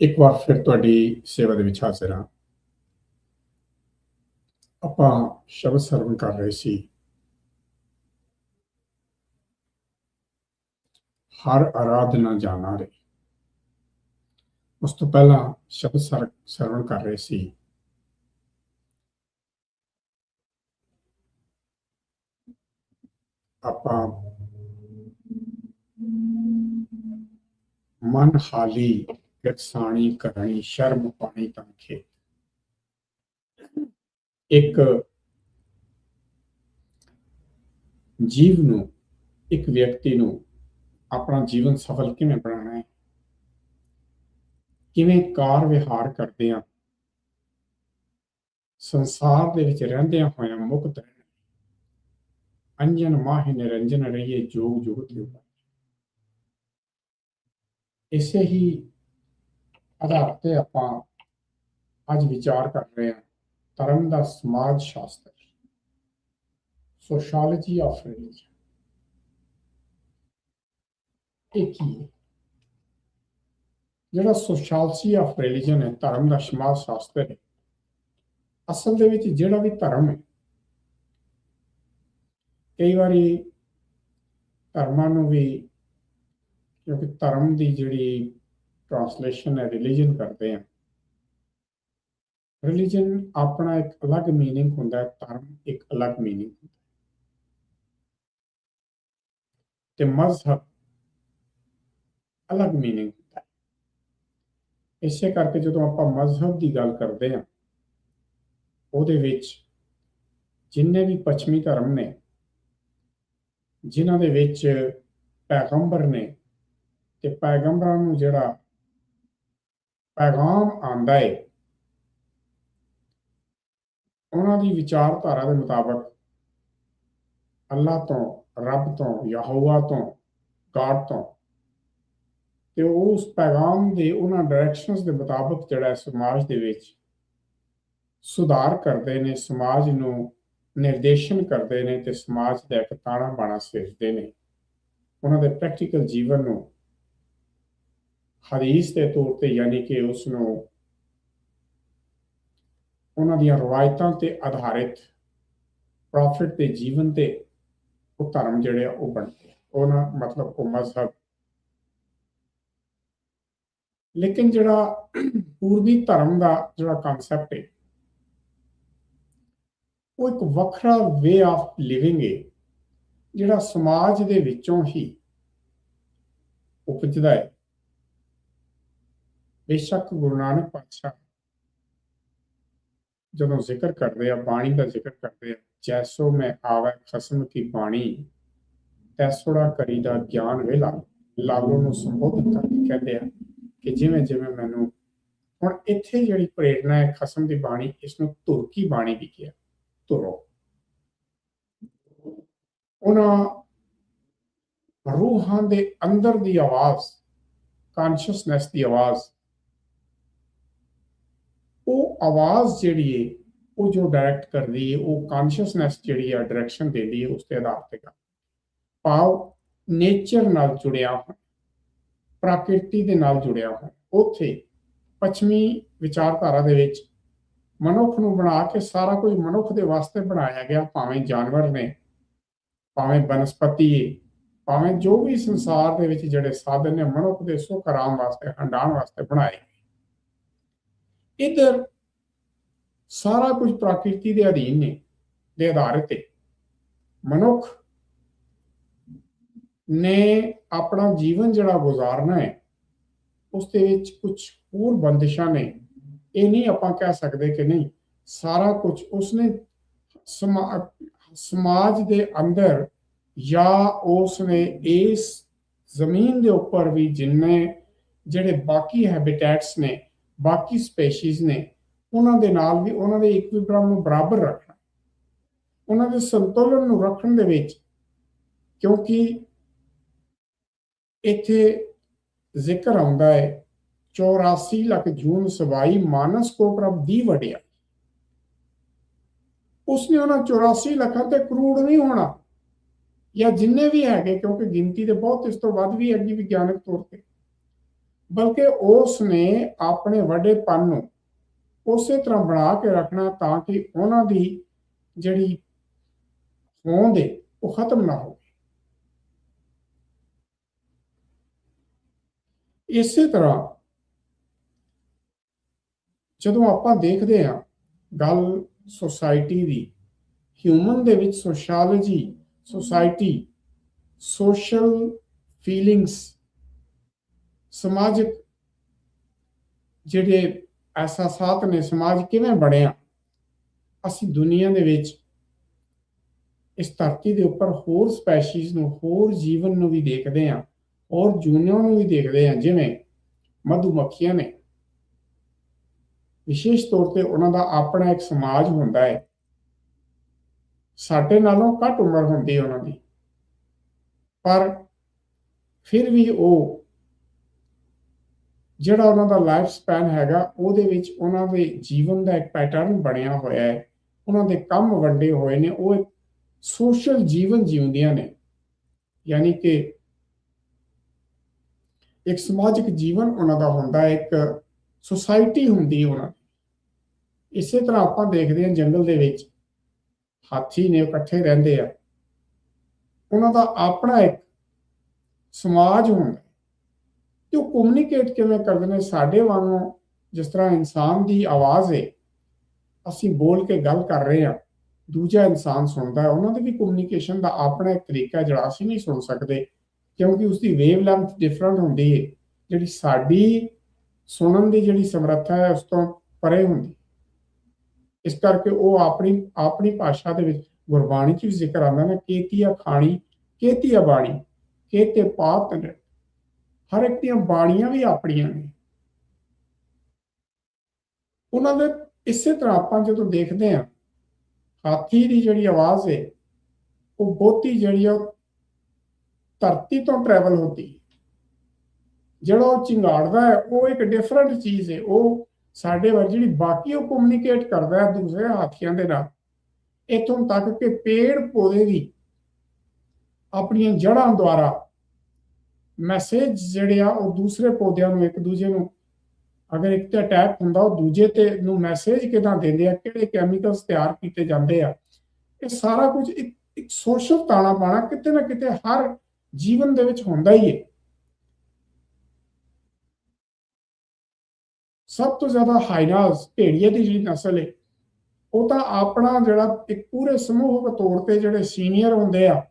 ਇੱਕ ਵਾਰ ਫਿਰ ਤੁਹਾਡੀ ਸੇਵਾ ਦੇ ਵਿੱਚ ਹਾਜ਼ਰ ਹਾਂ। ਆਪਾਂ ਸ਼ਬਦ ਸਰਵਣ ਕਰ ਰਹੇ ਸੀ। ਹਰ ਆਰਾਧਨਾ ਜਾਣਾ ਰੇ। ਉਸ ਤੋਂ ਪਹਿਲਾਂ ਸ਼ਬਦ ਸਰ- ਸਰਵਣ ਕਰ ਰਹੇ ਸੀ। ਆਪਾਂ ਮਨ ਹਾਲੀ ਗਤਸਾਣੀ ਕਰਨੀ ਸ਼ਰਮ ਪਾਣੀ ਤਾਂ ਖੇ ਇੱਕ ਜੀਵ ਨੂੰ, ਇੱਕ ਵਿਅਕਤੀ ਨੂੰ ਆਪਣਾ ਜੀਵਨ ਸਫਲ ਕਿਵੇਂ ਬਣਾਉਣਾ ਹੈ? ਕਿਵੇਂ ਕਾਰ ਵਿਹਾਰ ਕਰਦੇ ਆ ਸੰਸਾਰ ਦੇ ਵਿੱਚ ਰਹਿੰਦਿਆਂ ਹੋਇਆਂ ਮੁਕਤ ਰਹਿਣਾ। ਅੰਜਨ ਮਾਹਿ ਨਿਰੰਜਨ ਰਹੀਏ ਜੋਗ ਜੁਗਤ ਯੁਗ ਇਸੇ ਹੀ ਆਧਾਰ ਤੇ ਆਪਾਂ ਅੱਜ ਵਿਚਾਰ ਕਰ ਰਹੇ ਹਾਂ ਧਰਮ ਦਾ ਸਮਾਜ ਸ਼ਾਸਤਰ ਸੋਸ਼ੀਓਲੋਜੀ ਆਫ ਰਿਲੀਜਨ ਇਹ ਕੀ ਹੈ? ਜਿਹੜਾ ਸੋਸ਼ੀਓਲੋਜੀ ਆਫ ਰਿਲੀਜਨ ਹੈ, ਧਰਮ ਦਾ ਸਮਾਜ ਸ਼ਾਸਤਰ ਹੈ, ਅਸਲ ਦੇ ਵਿੱਚ ਜਿਹੜਾ ਵੀ ਧਰਮ ਹੈ, ਕਈ ਵਾਰੀ ਧਰਮਾਂ ਨੂੰ ਵੀ ਕਿਉਂਕਿ ਧਰਮ ਦੀ ਜਿਹੜੀ ਟ੍ਰਾਂਸਲੇਸ਼ਨ ਹੈ ਰਿਲੀਜਨ ਕਰਦੇ ਆ ਰਿਲੀਜਨ ਆਪਣਾ ਇੱਕ ਅਲੱਗ मीनिंग ਹੁੰਦਾ ਹੈ ਧਰਮ ਇੱਕ ਅਲੱਗ मीनिंग ਹੁੰਦਾ ਹੈ ਤੇ ਮਜ਼ਹਬ ਅਲੱਗ मीनिंग ਹੁੰਦਾ ਹੈ ਇਸੇ ਕਰਕੇ ਜਦੋਂ ਆਪਾਂ ਮਜ਼ਹਬ ਦੀ ਗੱਲ ਕਰਦੇ ਆ ਉਹਦੇ ਵਿੱਚ ਜਿੰਨੇ ਵੀ ਪੱਛਮੀ ਧਰਮ ਨੇ ਜਿਨ੍ਹਾਂ ਦੇ ਵਿੱਚ ਪੈਗੰਬਰ ਨੇ ਤੇ ਪੈਗੰਬਰਾਂ ਨੂੰ ਜਿਹੜਾ ਪੈਗਾਮ ਆਂਦਾ ਹੈ ਉਹਨਾਂ ਦੀ ਵਿਚਾਰਧਾਰਾ ਦੇ ਮੁਤਾਬਕ ਅੱਲਾ ਤੋਂ, ਰੱਬ ਤੋਂ, ਯਹੋਵਾ ਤੋਂ, ਗਾਡ ਤੋਂ, ਤੇ ਉਸ ਪੈਗਾਮ ਦੇ ਉਹਨਾਂ ਡਾਇਰੈਕਸ਼ਨਸ ਦੇ ਮੁਤਾਬਕ ਜਿਹੜਾ ਸਮਾਜ ਦੇ ਵਿੱਚ ਸੁਧਾਰ ਕਰਦੇ ਨੇ, ਸਮਾਜ ਨੂੰ ਨਿਰਦੇਸ਼ਨ ਕਰਦੇ ਨੇ ਤੇ ਸਮਾਜ ਦਾ ਇੱਕ ਤਾਣਾ ਬਾਣਾ ਸਿਰਜਦੇ ਨੇ। ਉਹਨਾਂ ਦੇ ਪ੍ਰੈਕਟੀਕਲ ਜੀਵਨ ਨੂੰ ਹਦੀਸ ਦੇ ਤੌਰ ਤੇ ਯਾਨੀ ਕਿ ਉਸ ਨੂੰ ਉਹਨਾਂ ਦੀਆਂ ਰਵਾਇਤਾਂ ਤੇ ਆਧਾਰਿਤ ਪ੍ਰੋਫਿਟ ਦੇ ਜੀਵਨ ਤੇ ਉਹ ਧਰਮ ਜਿਹੜੇ ਆ, ਉਹ ਬਣਦੇ ਆ। ਉਹਨਾਂ ਮਤਲਬ ਉਹ ਮਜ਼ਹਬ। ਲੇਕਿਨ ਜਿਹੜਾ ਪੂਰਬੀ ਧਰਮ ਦਾ ਜਿਹੜਾ ਕਨਸੈਪਟ ਹੈ ਉਹ ਇੱਕ ਵੱਖਰਾ ਵੇ ਆਫ ਲਿਵਿੰਗ ਹੈ ਜਿਹੜਾ ਸਮਾਜ ਦੇ ਵਿੱਚੋਂ ਹੀ ਉਪਜਦਾ ਹੈ ਬੇਸ਼ੱਕ ਗੁਰੂ ਨਾਨਕ ਪਾਤਸ਼ਾਹ ਜਦੋਂ ਜ਼ਿਕਰ ਕਰਦੇ ਆ, ਬਾਣੀ ਦਾ ਜ਼ਿਕਰ ਕਰਦੇ ਆ, ਜੈਸੋ ਮੈਂ ਆਵੇ ਖਸਮ ਕੀ ਬਾਣੀ, ਤੈਸੋੜਾ ਕਰੀ ਦਾ ਗਿਆਨ ਵੇਲਾ ਲਾਲੋ ਨੂੰ ਸੰਬੋਧਨ ਕਰਕੇ ਕਹਿੰਦੇ ਆ ਕਿ ਜਿਵੇਂ ਜਿਵੇਂ ਮੈਨੂੰ ਹੁਣ ਇੱਥੇ ਜਿਹੜੀ ਪ੍ਰੇਰਣਾ ਹੈ ਖਸਮ ਦੀ ਬਾਣੀ ਇਸ ਨੂੰ ਤੁਰਕੀ ਬਾਣੀ ਵੀ ਕਿਹਾ ਤੁਰੋ ਉਹਨਾਂ ਰੂਹਾਂ ਦੇ ਅੰਦਰ ਦੀ ਆਵਾਜ਼ ਕੌਨਸ਼ੀਅਸਨੈਸ ਦੀ ਆਵਾਜ਼ ਆਵਾਜ਼ ਜਿਹੜੀ ਹੈ ਉਹ ਜੋ ਡਾਇਰੈਕਟ ਕਰਦੀ ਹੈ ਉਹ ਕੌਨਸ਼ੀਅਸਨੈਸ ਜਿਹੜੀ ਹੈ ਡਾਇਰੈਕਸ਼ਨ ਦਿੰਦੀ ਹੈ ਉਸ ਦੇ ਆਧਾਰ ਤੇ ਕਰ ਪਾਵ ਨੇਚਰ ਨਾਲ ਜੁੜਿਆ ਹੋਇਆ, ਪ੍ਰਕਿਰਤੀ ਦੇ ਨਾਲ ਜੁੜਿਆ ਹੋਇਆ, ਉੱਥੇ ਪੱਛਮੀ ਵਿਚਾਰਧਾਰਾ ਦੇ ਵਿੱਚ ਮਨੁੱਖ ਨੂੰ ਬਣਾ ਕੇ ਸਾਰਾ ਕੁਝ ਮਨੁੱਖ ਦੇ ਵਾਸਤੇ ਬਣਾਇਆ ਗਿਆ, ਭਾਵੇਂ ਜਾਨਵਰ ਨੇ, ਭਾਵੇਂ ਬਨਸਪਤੀ ਹੈ ਭਾਵੇਂ ਜੋ ਵੀ ਸੰਸਾਰ ਦੇ ਵਿੱਚ ਜਿਹੜੇ ਸਾਧਨ ਨੇ, ਮਨੁੱਖ ਦੇ ਸੁਖ ਆਰਾਮ ਵਾਸਤੇ ਹੰਡਾਣ ਵਾਸਤੇ ਬਣਾਏ ਇਧਰ ਸਾਰਾ ਕੁਝ ਪ੍ਰਕਿਰਤੀ ਦੇ ਅਧੀਨ ਨੇ, ਦੇ ਆਧਾਰ ਤੇ। ਮਨੁੱਖ ਨੇ ਆਪਣਾ ਜੀਵਨ ਜਿਹੜਾ ਗੁਜ਼ਾਰਨਾ ਹੈ, ਉਸ ਦੇ ਵਿੱਚ ਕੁਝ ਹੋਰ ਬੰਦਿਸ਼ਾਂ ਨੇ। ਇਹ ਨਹੀਂ ਆਪਾਂ ਕਹਿ ਸਕਦੇ ਕਿ ਨਹੀਂ, ਸਾਰਾ ਕੁਝ ਉਸਨੇ ਸਮਾਜ ਦੇ ਅੰਦਰ ਜਾਂ ਉਸਨੇ ਇਸ ਜ਼ਮੀਨ ਦੇ ਉੱਪਰ ਵੀ ਜਿੰਨੇ ਜਿਹੜੇ ਬਾਕੀ ਹੈਬਿਟੈਟਸ ਨੇ, ਬਾਕੀ ਸਪੀਸੀਜ਼ ਨੇ ਉਹਨਾਂ ਦੇ ਨਾਲ ਵੀ ਉਹਨਾਂ ਦੇ ਇਕਵਿਬ੍ਰਮ ਨੂੰ ਬਰਾਬਰ ਰੱਖਣਾ। ਉਹਨਾਂ ਦੇ ਸੰਤੁਲਨ ਨੂੰ ਰੱਖਣ ਦੇ ਵਿੱਚ ਕਿਉਂਕਿ ਇੱਥੇ ਜ਼ਿਕਰ ਆਉਂਦਾ ਹੈ 84 ਲੱਖ ਜੂਨ ਸਵਾਈ ਮਾਨਸ ਕੋ ਪ੍ਰਭ ਦੀ ਵੜਿਆ ਉਸਨੇ ਉਹਨਾਂ 84 ਲੱਖਾਂ ਤੇ ਕਰੂੜ ਨਹੀਂ ਹੋਣਾ ਜਾਂ ਜਿੰਨੇ ਵੀ ਹੈਗੇ, ਕਿਉਂਕਿ ਗਿਣਤੀ ਤੇ ਬਹੁਤ ਇਸ ਤੋਂ ਵੱਧ ਵੀ ਹੈਗੀ ਵਿਗਿਆਨਕ ਤੌਰ ਤੇ। ਬਲਕਿ ਉਸ ਨੇ ਆਪਣੇ ਵੱਡੇਪਨ ਨੂੰ ਉਸੇ ਤਰ੍ਹਾਂ ਬਣਾ ਕੇ ਰੱਖਣਾ ਤਾਂ ਕਿ ਉਹਨਾਂ ਦੀ ਜਿਹੜੀ ਹੋਂਦ ਹੈ ਉਹ ਖਤਮ ਨਾ ਹੋਵੇ। ਇਸੇ ਤਰ੍ਹਾਂ ਜਦੋਂ ਆਪਾਂ ਦੇਖਦੇ ਹਾਂ ਗੱਲ ਸੋਸਾਇਟੀ ਦੀ ਹਿਊਮਨ ਦੇ ਵਿੱਚ ਸੋਸ਼ੀਓਲੋਜੀ ਸੋਸਾਇਟੀ ਸੋਸ਼ਲ ਫੀਲਿੰਗਸ ਸਮਾਜਿਕ ਜਿਹੜੇ ਅਹਿਸਾਸਾਤ ਨੇ ਸਮਾਜ ਕਿਵੇਂ ਬਣਿਆ? ਅਸੀਂ ਦੁਨੀਆ ਦੇ ਵਿੱਚ ਇਸ ਧਰਤੀ ਦੇ ਉੱਪਰ ਹੋਰ ਸਪੈਸ਼ੀਜ਼ ਨੂੰ, ਹੋਰ ਜੀਵਨ ਨੂੰ ਵੀ ਦੇਖਦੇ ਹਾਂ ਔਰ ਜੂਨਿਆਂ ਨੂੰ ਵੀ ਦੇਖਦੇ ਹਾਂ, ਜਿਵੇਂ ਮਧੂਮੱਖੀਆਂ ਨੇ। ਵਿਸ਼ੇਸ਼ ਤੌਰ ਤੇ ਉਹਨਾਂ ਦਾ ਆਪਣਾ ਇੱਕ ਸਮਾਜ ਹੁੰਦਾ ਹੈ। ਸਾਡੇ ਨਾਲੋਂ ਘੱਟ ਉਮਰ ਹੁੰਦੀ ਹੈ ਉਹਨਾਂ ਦੀ। ਪਰ ਫਿਰ ਵੀ ਉਹ ਜਿਹੜਾ ਉਹਨਾਂ ਦਾ ਲਾਈਫ ਸਪੈਨ ਹੈਗਾ, ਉਹਦੇ ਵਿੱਚ ਉਹਨਾਂ ਦੇ ਜੀਵਨ ਦਾ ਇੱਕ ਪੈਟਰਨ ਬਣਿਆ ਹੋਇਆ ਹੈ। ਉਹਨਾਂ ਦੇ ਕੰਮ ਵੰਡੇ ਹੋਏ ਨੇ, ਉਹ ਇੱਕ ਸੋਸ਼ਲ ਜੀਵਨ ਜਿਉਂਦੀਆਂ ਨੇ। ਯਾਨੀ ਕਿ ਇੱਕ ਸਮਾਜਿਕ ਜੀਵਨ ਉਹਨਾਂ ਦਾ ਹੁੰਦਾ ਹੈ, ਇੱਕ ਸੁਸਾਇਟੀ ਹੁੰਦੀ ਉਹਨਾਂ ਦੀ। ਇਸੇ ਤਰ੍ਹਾਂ ਆਪਾਂ ਦੇਖਦੇ ਹਾਂ ਜੰਗਲ ਦੇ ਵਿੱਚ ਹਾਥੀ ਨੇ ਇਕੱਠੇ ਰਹਿੰਦੇ ਆ। ਉਹਨਾਂ ਦਾ ਆਪਣਾ ਇੱਕ ਸਮਾਜ ਹੁੰਦਾ ਤੇ ਉਹ ਕਮਿਊਨੀਕੇਟ ਕਿਵੇਂ ਕਰਦੇ ਨੇ? ਸਾਡੇ ਵਾਂਗੂ ਜਿਸ ਤਰ੍ਹਾਂ ਇਨਸਾਨ ਦੀ ਆਵਾਜ਼ ਹੈ ਅਸੀਂ ਬੋਲ ਕੇ ਗੱਲ ਕਰ ਰਹੇ ਹਾਂ, ਦੂਜਾ ਇਨਸਾਨ ਸੁਣਦਾ ਹੈ। ਉਹਨਾਂ ਦੀ ਵੀ ਕਮਿਊਨੀਕੇਸ਼ਨ ਦਾ ਆਪਣਾ ਇੱਕ ਤਰੀਕਾ ਜਿਹੜਾ ਅਸੀਂ ਨਹੀਂ ਸੁਣ ਸਕਦੇ, ਕਿਉਂਕਿ ਉਸ ਦੀ ਵੇਵ ਲੈਂਥ ਡਿਫਰੈਂਟ ਹੁੰਦੀ ਹੈ ਜਿਹੜੀ ਸਾਡੀ ਸੁਣਨ ਦੀ ਜਿਹੜੀ ਸਮਰੱਥਾ ਹੈ, ਉਸ ਤੋਂ ਪਰੇ ਹੁੰਦੀ ਇਸ ਕਰਕੇ ਉਹ ਆਪਣੀ ਆਪਣੀ ਭਾਸ਼ਾ ਦੇ ਵਿੱਚ ਗੁਰਬਾਣੀ 'ਚ ਵੀ ਜ਼ਿਕਰ ਆਉਂਦਾ ਨਾ, ਕੇਤੀਆ ਖਾਣੀ, ਕੇਤੀਆ ਬਾਣੀ, ਕੇਤੇ ਪਾਤ ਹਰ ਇੱਕ ਦੀਆਂ ਬਾਣੀਆਂ ਵੀ ਆਪਣੀਆਂ ਨੇ। ਉਹਨਾਂ ਦੇ ਇਸੇ ਤਰ੍ਹਾਂ ਆਪਾਂ ਜਦੋਂ ਦੇਖਦੇ ਹਾਂ, ਹਾਥੀ ਦੀ ਜਿਹੜੀ ਆਵਾਜ਼ ਹੈ ਉਹ ਬਹੁਤੀ ਜਿਹੜੀ ਆ ਧਰਤੀ ਤੋਂ ਟਰੈਵਲ ਹੁੰਦੀ ਜਿਹੜਾ ਉਹ ਚਿੰਗਾੜਦਾ ਹੈ, ਉਹ ਇੱਕ ਡਿਫਰੈਂਟ ਚੀਜ਼ ਹੈ ਉਹ ਸਾਡੇ ਵਰ ਜਿਹੜੀ ਬਾਕੀ ਉਹ ਕਮਿਊਨੀਕੇਟ ਕਰਦਾ ਹੈ ਦੂਸਰੇ ਹਾਥੀਆਂ ਦੇ ਨਾਲ। ਇਥੋਂ ਤੱਕ ਕਿ ਪੇੜ ਪੌਦੇ ਵੀ ਆਪਣੀਆਂ ਜੜ੍ਹਾਂ ਦੁਆਰਾ ਮੈਸੇਜ ਜਿਹੜੇ ਆ ਉਹ ਦੂਸਰੇ ਪੌਦਿਆਂ ਨੂੰ, ਇੱਕ ਦੂਜੇ ਨੂੰ ਅਗਰ ਇੱਕ ਤੇ ਅਟੈਕ ਹੁੰਦਾ, ਉਹ ਦੂਜੇ ਤੇ ਨੂੰ ਮੈਸੇਜ ਕਿਦਾਂ ਦਿੰਦੇ ਆ, ਕਿਹੜੇ ਕੈਮੀਕਲਸ ਤਿਆਰ ਕੀਤੇ ਜਾਂਦੇ ਆ, ਇਹ ਸਾਰਾ ਕੁਝ ਇੱਕ ਇੱਕ ਸੋਸ਼ਲ ਤਾਣਾ ਬਾਣਾ ਕਿਤੇ ਨਾ ਕਿਤੇ ਹਰ ਜੀਵਨ ਦੇ ਵਿੱਚ ਹੁੰਦਾ ਹੀ ਹੈ। ਸਭ ਤੋਂ ਜ਼ਿਆਦਾ ਹਾਈਨਾਸ ਭੇੜੀਏ ਦੀ ਜਿਹੜੀ ਨਸਲ ਹੈ, ਉਹ ਤਾਂ ਆਪਣਾ ਜਿਹੜਾ ਇੱਕ ਪੂਰੇ ਸਮੂਹਕ ਤੌਰ ਤੇ ਜਿਹੜੇ ਸੀਨੀਅਰ ਹੁੰਦੇ ਆ,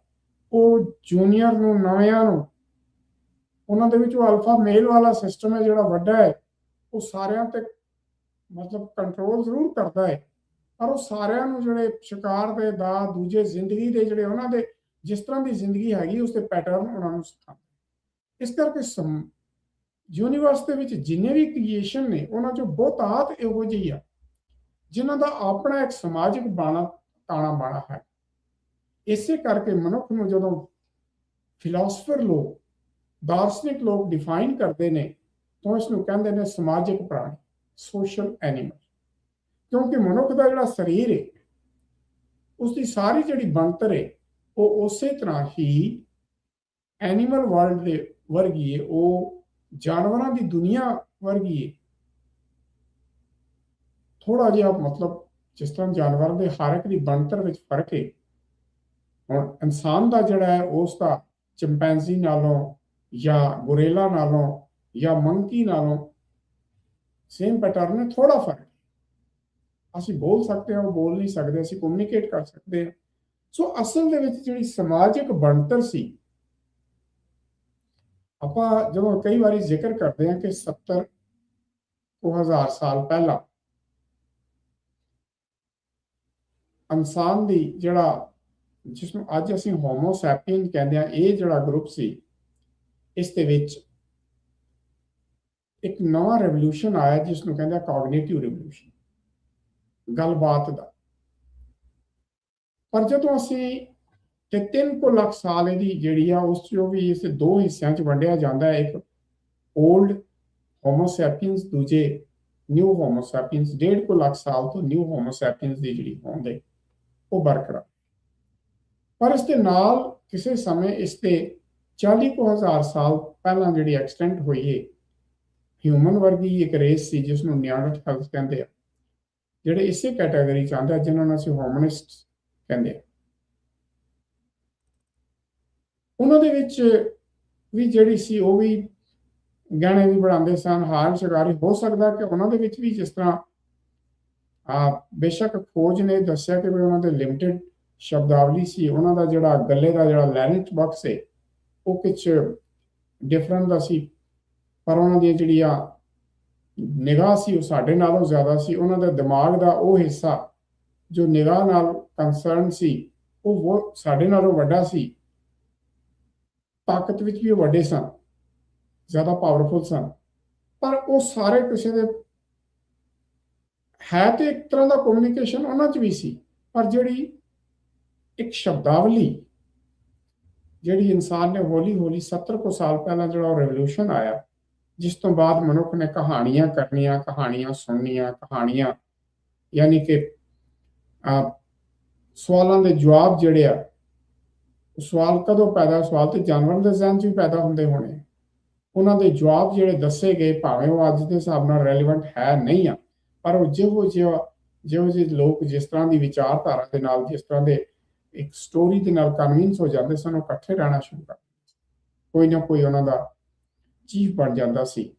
ਉਹ ਜੂਨੀਅਰ ਨੂੰ, ਨਵਿਆਂ ਨੂੰ ਉਹਨਾਂ ਦੇ ਵਿੱਚ ਉਹ ਅਲਫਾ ਮੇਲ ਵਾਲਾ ਸਿਸਟਮ ਹੈ ਜਿਹੜਾ ਵੱਡਾ ਹੈ, ਉਹ ਸਾਰਿਆਂ ਤੇ ਮਤਲਬ ਕੰਟਰੋਲ ਜ਼ਰੂਰ ਕਰਦਾ ਹੈ। ਪਰ ਉਹ ਸਾਰਿਆਂ ਨੂੰ ਜਿਹੜੇ ਸ਼ਿਕਾਰ ਦੇ ਦਾ ਦੂਜੇ ਜ਼ਿੰਦਗੀ ਦੇ ਜਿਹੜੇ ਉਹਨਾਂ ਦੇ ਜਿਸ ਤਰ੍ਹਾਂ ਦੀ ਜ਼ਿੰਦਗੀ ਹੈਗੀ, ਉਸ ਦੇ ਪੈਟਰਨ ਉਹਨਾਂ ਨੂੰ ਸਿਖਾਉਂਦਾ ਇਸ ਕਰਕੇ ਯੂਨੀਵਰਸ ਦੇ ਵਿੱਚ ਜਿੰਨੇ ਵੀ ਕ੍ਰੀਏਸ਼ਨ ਨੇ, ਉਹਨਾਂ ਚੋਂ ਬਹੁਤਾਤ ਇਹੋ ਜਿਹੀ ਆ, ਜਿਨ੍ਹਾਂ ਦਾ ਆਪਣਾ ਇੱਕ ਸਮਾਜਿਕ ਬਾਣਾ ਤਾਣਾ ਬਾਣਾ ਹੈ। ਇਸੇ ਕਰਕੇ ਮਨੁੱਖ ਨੂੰ ਜਦੋਂ ਫਿਲਾਸਫਰ ਲੋਕ ਦਾਰਸ਼ਨਿਕ ਲੋਕ ਡਿਫਾਈਨ ਕਰਦੇ ਨੇ, ਤਾਂ ਇਸ ਨੂੰ ਕਹਿੰਦੇ ਨੇ ਸਮਾਜਿਕ ਪ੍ਰਾਣੀ ਸੋਸ਼ਲ ਐਨੀਮਲ ਕਿਉਂਕਿ ਮਨੁੱਖ ਦਾ ਜਿਹੜਾ ਸਰੀਰ ਹੈ ਉਸ ਦੀ ਸਾਰੀ ਜਿਹੜੀ ਬਣਤਰ ਹੈ ਉਹ ਉਸੇ ਤਰ੍ਹਾਂ ਹੀ ਐਨੀਮਲ ਵਰਲਡ ਦੇ ਵਰਗੀ ਹੈ ਉਹ ਜਾਨਵਰਾਂ ਦੀ ਦੁਨੀਆ ਵਰਗੀ ਹੈ ਥੋੜਾ ਜਿਹਾ ਮਤਲਬ ਜਿਸ ਤਰ੍ਹਾਂ ਜਾਨਵਰ ਦੇ ਹਰ ਇੱਕ ਦੀ ਬਣਤਰ ਵਿੱਚ ਫ਼ਰਕ ਹੈ ਹੁਣ ਇਨਸਾਨ ਦਾ ਜਿਹੜਾ ਹੈ, ਉਸ ਦਾ ਚਿੰਪੈਂਜ਼ੀ ਨਾਲੋਂ ਜਾਂ ਗੋਰੇਲਾ ਨਾਲੋਂ ਜਾਂ ਮੰਕੀ ਨਾਲੋਂ ਸੇਮ ਪੈਟਰਨ ਹੈ ਥੋੜਾ ਫ਼ਰਕ ਅਸੀਂ ਬੋਲ ਸਕਦੇ ਹਾਂ ਬੋਲ ਨਹੀਂ ਸਕਦੇ, ਅਸੀਂ ਕਮਿਊਨੀਕੇਟ ਕਰ ਸਕਦੇ ਹਾਂ। ਸੋ ਅਸਲ ਦੇ ਵਿੱਚ ਜਿਹੜੀ ਸਮਾਜਿਕ ਬਣਤਰ ਸੀ, ਆਪਾਂ ਜਦੋਂ ਕਈ ਵਾਰੀ ਜ਼ਿਕਰ ਕਰਦੇ ਹਾਂ ਕਿ 70 ਹਜ਼ਾਰ ਸਾਲ ਪਹਿਲਾਂ ਇਨਸਾਨ ਦੀ ਜਿਹੜਾ ਜਿਸ ਨੂੰ ਅੱਜ ਅਸੀਂ ਹੋਮੋ ਸੈਪੀਅਨ ਕਹਿੰਦੇ ਆ ਇਹ ਜਿਹੜਾ ਗਰੁੱਪ ਸੀ ਇਸ ਦੇ ਵਿੱਚ ਇੱਕ ਨਵਾਂ ਰੈਵੋਲੂਸ਼ਨ ਆਇਆ ਜਿਸ ਨੂੰ ਕਹਿੰਦੇ ਆ ਕੋਗਨੀਟਿਵ ਰੈਵੋਲੂਸ਼ਨ ਗੱਲਬਾਤ ਦਾ। ਪਰ ਜਦੋਂ ਅਸੀਂ ਤੇ 3 ਲੱਖ ਸਾਲ ਇਹਦੀ ਜਿਹੜੀ ਆ, ਉਸ ਚੋਂ ਵੀ ਇਸ ਦੋ ਹਿੱਸਿਆਂ 'ਚ ਵੰਡਿਆ ਜਾਂਦਾ ਹੈ, ਇੱਕ 올ਡ ਹੋਮੋ ਸੈਪੀਅਨਸ ਦੂਜੇ ਨਿਊ ਹੋਮੋ ਸੈਪੀਅਨਸ ਡੇਢ ਕੋ ਲੱਖ ਸਾਲ ਤੋਂ ਨਿਊ ਹੋਮੋ ਸੈਪੀਅਨਸ ਦੀ ਜਿਹੜੀ ਹੋਂਦ ਹੈ, ਉਹ ਬਰਕਰਾਰ। ਪਰ ਇਸ ਦੇ ਨਾਲ ਕਿਸੇ ਸਮੇਂ ਇਸ ਤੇ 40 ਕੁ ਹਜ਼ਾਰ ਸਾਲ ਪਹਿਲਾਂ ਜਿਹੜੀ ਐਕਸਟੈਂਟ ਹੋਈ ਹੈ ਹਿਊਮਨ ਵਰਗੀ ਇੱਕ ਰੇਸ ਸੀ ਜਿਸ ਨੂੰ ਨਿਆਂਡਰਥਲਸ ਕਹਿੰਦੇ ਆ, ਜਿਹੜੇ ਇਸੇ ਕੈਟਾਗਰੀ ਚ ਆਉਂਦੇ ਜਿਨ੍ਹਾਂ ਨੂੰ ਅਸੀਂ ਹੋਮਨਿਸਟ ਕਹਿੰਦੇ ਆ। ਉਹਨਾਂ ਦੇ ਵਿੱਚ ਵੀ ਜਿਹੜੀ ਸੀ ਉਹ ਵੀ ਗਹਿਣੇ ਵੀ ਬਣਾਉਂਦੇ ਸਨ, ਹਾਰ ਸ਼ਿਕਾਰੀ ਹੋ ਸਕਦਾ ਕਿ ਉਹਨਾਂ ਦੇ ਵਿੱਚ ਵੀ ਜਿਸ ਤਰ੍ਹਾਂ ਆ ਬੇਸ਼ੱਕ ਖੋਜ ਨੇ ਦੱਸਿਆ ਕਿ ਉਹਨਾਂ ਦੇ ਲਿਮਟਿਡ ਸ਼ਬਦਾਵਲੀ ਸੀ, ਉਹਨਾਂ ਦਾ ਜਿਹੜਾ ਗੱਲੇ ਦਾ ਜਿਹੜਾ ਲੈਰਿੰਟ ਬਾਕਸ ਹੈ ਉਹ ਕੁਝ ਡਿਫਰੈਂਟ ਦਾ ਸੀ, ਪਰ ਉਹਨਾਂ ਦੀ ਜਿਹੜੀਆਂ ਨਿਗਾਹ ਸੀ ਉਹ ਸਾਡੇ ਨਾਲੋਂ ਜ਼ਿਆਦਾ ਸੀ। ਉਹਨਾਂ ਦੇ ਦਿਮਾਗ ਦਾ ਉਹ ਹਿੱਸਾ, ਜੋ ਨਿਗਾਹ ਨਾਲ ਕੰਸਰਨ ਸੀ, ਉਹ ਸਾਡੇ ਨਾਲੋਂ ਵੱਡਾ ਸੀ। ਤਾਕਤ ਵਿੱਚ ਵੀ ਉਹ ਵੱਡੇ ਸਨ, ਜ਼ਿਆਦਾ ਪਾਵਰਫੁਲ ਸਨ। ਪਰ ਉਹ ਸਾਰੇ ਕਿਸੇ ਦੇ ਹੈ ਤੇ ਇੱਕ ਤਰ੍ਹਾਂ ਦਾ ਕਮਿਊਨੀਕੇਸ਼ਨ ਉਹਨਾਂ 'ਚ ਵੀ ਸੀ। ਪਰ ਜਿਹੜੀ ਇੱਕ ਸ਼ਬਦਾਵਲੀ ਜਿਹੜੀ ਇਨਸਾਨ ਨੇ ਹੌਲੀ ਹੌਲੀ 70 ਕੁ ਸਾਲ ਪਹਿਲਾਂ ਜਿਹੜਾ ਰੈਵੋਲੂਸ਼ਨ ਆਇਆ, ਜਿਸ ਤੋਂ ਬਾਅਦ ਮਨੁੱਖ ਨੇ ਕਹਾਣੀਆਂ ਕਰਨੀਆਂ, ਕਹਾਣੀਆਂ ਸੁਣਨੀਆਂ, ਕਹਾਣੀਆਂ ਯਾਨੀ ਕਿ ਸਵਾਲਾਂ ਦੇ ਜਵਾਬ ਜਿਹੜੇ ਆ ਸਵਾਲ ਕਦੋਂ ਪੈਦਾ, ਸਵਾਲ ਤੇ ਜਾਨਵਰ ਦੇ ਜ਼ਿਹਨ 'ਚ ਵੀ ਪੈਦਾ ਹੁੰਦੇ ਹੋਣੇ। ਉਹਨਾਂ ਦੇ ਜਵਾਬ ਜਿਹੜੇ ਦੱਸੇ ਗਏ ਭਾਵੇਂ ਉਹ ਅੱਜ ਦੇ ਹਿਸਾਬ ਨਾਲ ਰੈਲੇਵੈਂਟ ਹੈ ਨਹੀਂ ਆ, ਪਰ ਉਹ ਜਿਹੋ ਜਿਹਾ, ਜਿਹੋ ਜਿਹੇ ਲੋਕ ਜਿਸ ਤਰ੍ਹਾਂ ਦੀ ਵਿਚਾਰਧਾਰਾ ਦੇ ਨਾਲ, ਜਿਸ ਤਰ੍ਹਾਂ ਦੇ ਇੱਕ ਸਟੋਰੀ ਦੇ ਨਾਲ ਕਨਵਿੰਸ ਹੋ ਜਾਂਦੇ ਸਨ, ਉਹ ਇਕੱਠੇ ਰਹਿਣਾ ਸ਼ੁਰੂ ਕਰ ਕੋਈ ਨਾ ਕੋਈ ਉਹਨਾਂ ਦਾ ਚੀਫ ਬਣ ਜਾਂਦਾ ਸੀ।